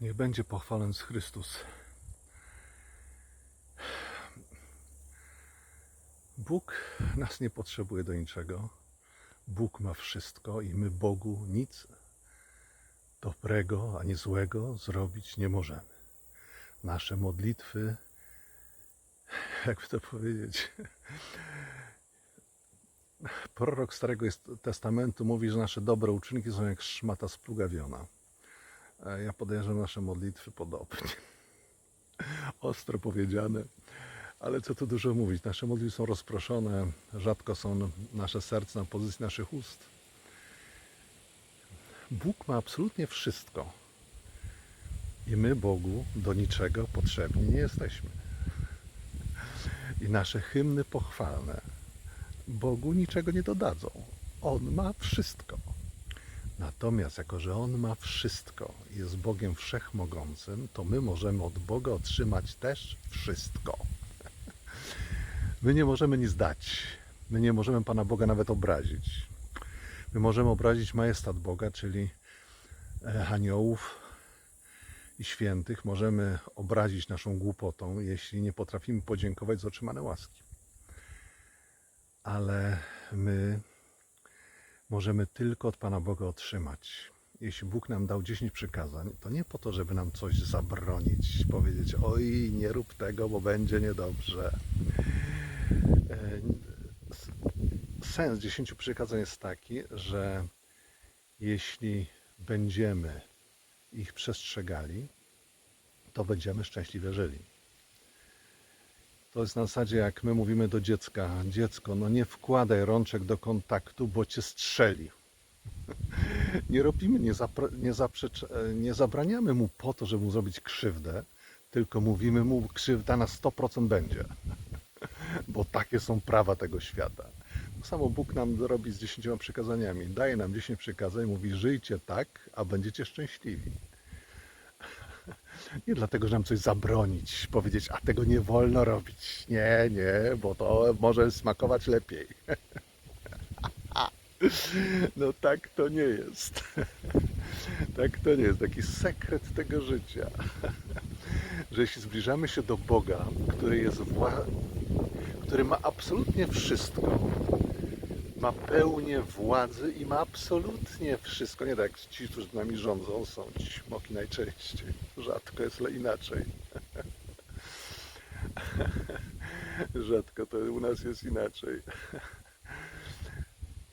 Niech będzie pochwalony Chrystus. Bóg nas nie potrzebuje do niczego. Bóg ma wszystko i my Bogu nic dobrego ani złego zrobić nie możemy. Nasze modlitwy, jakby to powiedzieć, prorok Starego Testamentu mówi, że nasze dobre uczynki są jak szmata splugawiona. Ja podejrzewam nasze modlitwy podobnie. Ostro powiedziane, ale co tu dużo mówić. Nasze modlitwy są rozproszone, rzadko są nasze serca na pozycji naszych ust. Bóg ma absolutnie wszystko. I my Bogu do niczego potrzebni nie jesteśmy. I nasze hymny pochwalne Bogu niczego nie dodadzą. On ma wszystko. Natomiast jako, że On ma wszystko i jest Bogiem Wszechmogącym, to my możemy od Boga otrzymać też wszystko. My nie możemy nic dać. My nie możemy Pana Boga nawet obrazić. My możemy obrazić majestat Boga, czyli e, aniołów i świętych. Możemy obrazić naszą głupotą, jeśli nie potrafimy podziękować za otrzymane łaski. Ale my możemy tylko od Pana Boga otrzymać. Jeśli Bóg nam dał 10 przykazań, to nie po to, żeby nam coś zabronić, powiedzieć: Oj, nie rób tego, bo będzie niedobrze. E, Sens 10 przykazań jest taki, że jeśli będziemy ich przestrzegali, to będziemy szczęśliwie żyli. To jest na zasadzie, jak my mówimy do dziecka: Dziecko, no nie wkładaj rączek do kontaktu, bo cię strzeli. Nie robimy, nie, nie, nie zabraniamy mu po to, żeby mu zrobić krzywdę, tylko mówimy mu, krzywda na 100% będzie. Bo takie są prawa tego świata. To samo Bóg nam robi z dziesięcioma przykazaniami. Daje nam 10 przykazań, mówi: żyjcie tak, a będziecie szczęśliwi. Nie dlatego, że nam coś zabronić, powiedzieć, a tego nie wolno robić. Nie, nie, bo to może smakować lepiej. No tak to nie jest. Tak to nie jest. Taki sekret tego życia. Że jeśli zbliżamy się do Boga, który jest wła... który ma absolutnie wszystko, ma pełnię władzy i ma absolutnie wszystko. Nie tak ci, którzy nami rządzą, są ci śmoki najczęściej. Rzadko jest inaczej. Rzadko to u nas jest inaczej.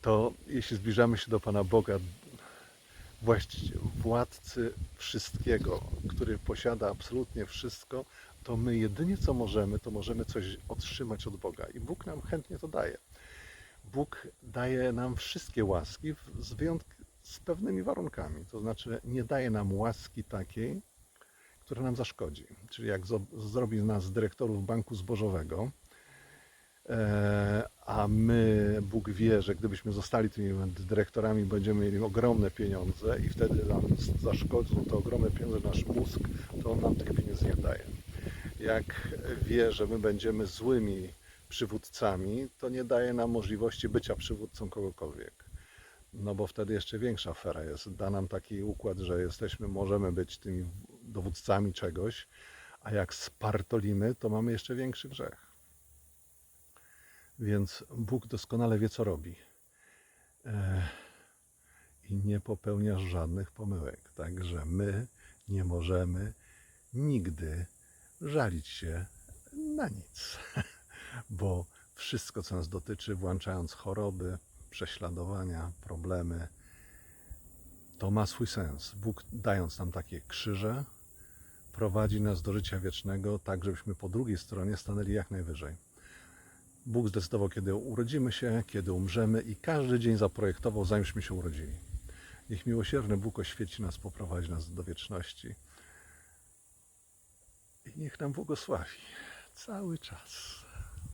To jeśli zbliżamy się do Pana Boga, właściwie władcy wszystkiego, który posiada absolutnie wszystko, to my jedynie co możemy, to możemy coś otrzymać od Boga. I Bóg nam chętnie to daje. Bóg daje nam wszystkie łaski z, wyjątk- z pewnymi warunkami. To znaczy nie daje nam łaski takiej, która nam zaszkodzi. Czyli jak zrobi z nas dyrektorów banku zbożowego, e, a my, Bóg wie, że gdybyśmy zostali tymi dyrektorami, będziemy mieli ogromne pieniądze i wtedy nam zaszkodzą te ogromne pieniądze nasz mózg, to on nam tych pieniędzy nie daje. Jak wie, że my będziemy złymi przywódcami, to nie daje nam możliwości bycia przywódcą kogokolwiek. No bo wtedy jeszcze większa afera jest. Da nam taki układ, że jesteśmy, możemy być tymi dowódcami czegoś, a jak spartolimy, to mamy jeszcze większy grzech. Więc Bóg doskonale wie, co robi. I nie popełnia żadnych pomyłek. Także my nie możemy nigdy żalić się na nic. bo wszystko, co nas dotyczy, włączając choroby, prześladowania, problemy, to ma swój sens. Bóg, dając nam takie krzyże, prowadzi nas do życia wiecznego, tak żebyśmy po drugiej stronie stanęli jak najwyżej. Bóg zdecydował, kiedy urodzimy się, kiedy umrzemy i każdy dzień zaprojektował, zaimśmy się urodzili. Niech miłosierny Bóg oświeci nas, poprowadzi nas do wieczności. I niech nam błogosławi cały czas.